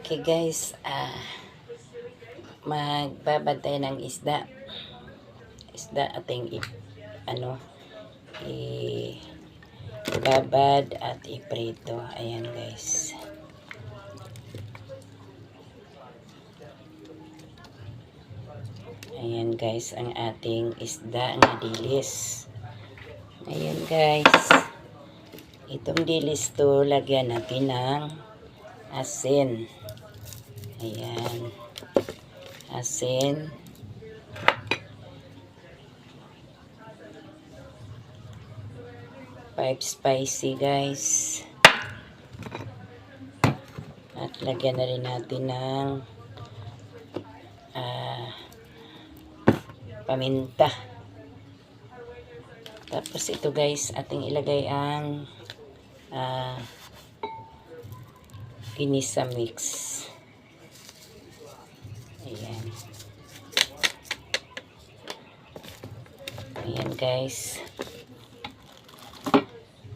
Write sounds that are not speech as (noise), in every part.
Okay guys, ah magbabantay ng isda. Isda ating i ano i babad at iprito. Ayan guys. Ayan guys, ang ating isda nga dilis. Ayan guys. Itong dilis to, lagyan natin ng asin. Ayan. Asin. Five spicy guys. At lagyan na rin natin ng ah, paminta. Tapos ito guys, ating ilagay ang ah, ginisa mix. Ayan guys.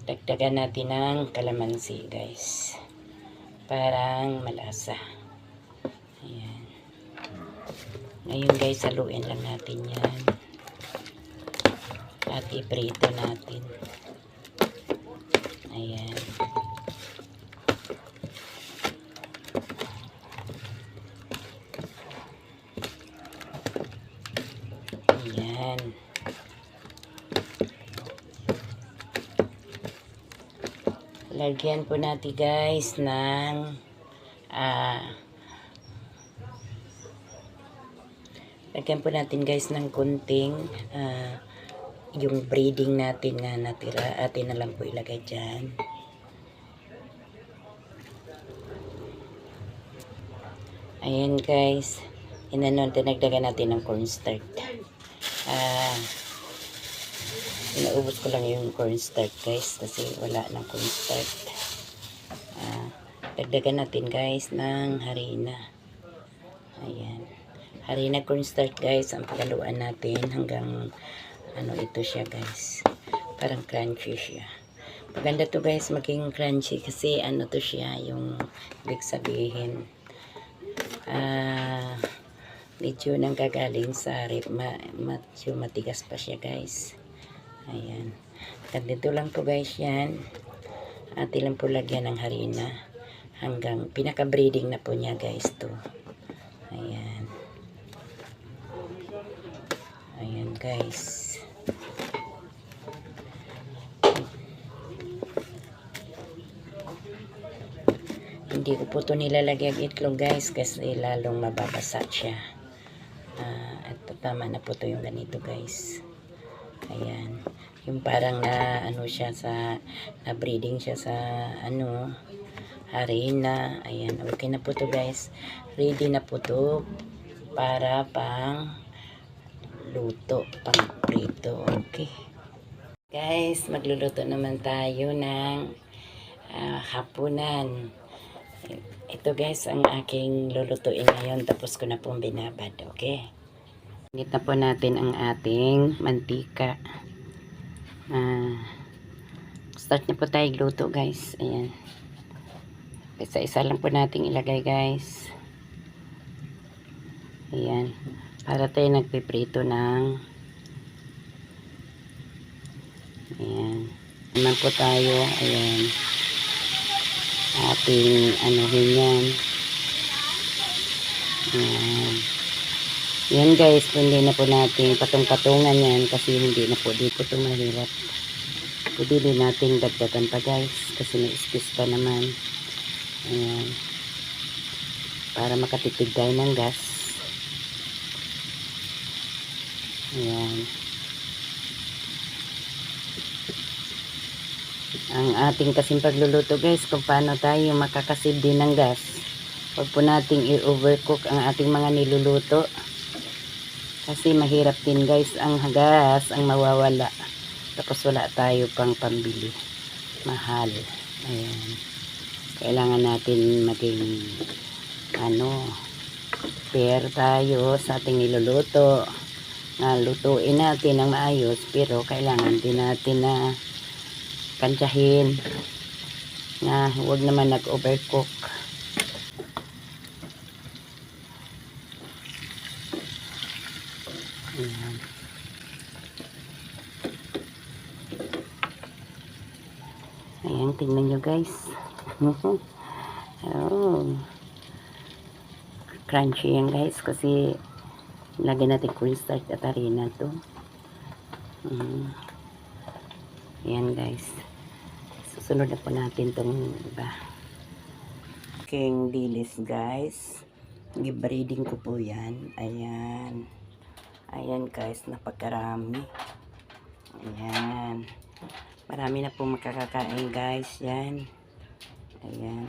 Dagdagan natin ng kalamansi guys. Parang malasa. Ayan. Ngayon guys, haluin lang natin yan. At iprito natin. Ayan. Ayan. Lagyan po natin guys ng ah lagyan po natin guys ng kunting ah, yung breeding natin nga natira. Atin na lang po ilagay dyan. Ayan guys. Inanon tinagdagan natin ng cornstarch ah Inaubos ko lang yung cornstarch guys kasi wala ng cornstarch. Ah, dagdagan natin guys ng harina. Ayan. Harina cornstarch guys ang pagaluan natin hanggang ano ito siya guys. Parang crunchy siya. Maganda to guys maging crunchy kasi ano to siya yung ibig sabihin ah medyo nang gagaling sa rip ma, medyo matigas pa siya guys. Ayan. Ganito lang po guys yan. Atin lang po lagyan ng harina. Hanggang pinaka-breeding na po niya guys to. Ayan. Ayan guys. Hindi ko po ito nilalagyan itlog guys kasi lalong mababasa siya. Ah, ito tama na po ito yung ganito guys. Ayan. Yung parang na ano siya sa na breeding siya sa ano harina. Ayan. Okay na po to guys. Ready na po to para pang luto, pang prito. Okay. Guys, magluluto naman tayo ng ah, hapunan. Ito guys ang aking lulutuin ngayon tapos ko na pong binabad. Okay. Init na po natin ang ating mantika. Ah, start na po tayo luto guys. Ayan. Isa-isa lang po nating ilagay guys. Ayan. Para tayo nagpiprito ng Ayan. Naman po tayo. Ayan. Ating anuhin yan. Ayan. Yan guys, hindi na po natin patong-patungan yan kasi hindi na po dito ito mahirap. Pwede din natin dagdagan pa guys kasi may space pa naman. Ayan. Para makatipid tayo ng gas. Ayan. Ang ating kasing pagluluto guys kung paano tayo makakasib din ng gas. Huwag po nating i-overcook ang ating mga niluluto. Kasi mahirap din guys ang gas ang mawawala. Tapos wala tayo pang pambili. Mahal. Ayan. Kailangan natin maging ano fair tayo sa ating niluluto. Na lutuin natin ng maayos pero kailangan din natin na kansyahin na huwag naman nag-overcook. Ayan. Ayan, tingnan nyo guys. (laughs) oh. Crunchy yan guys kasi lagyan natin cornstarch at harina to. Mm. Ayan guys. Susunod na po natin tong iba. King dilis guys. Gibreading ko po yan. Ayan. Ayan guys, napakarami. Ayan. Marami na po makakakain guys. Yan. Ayan.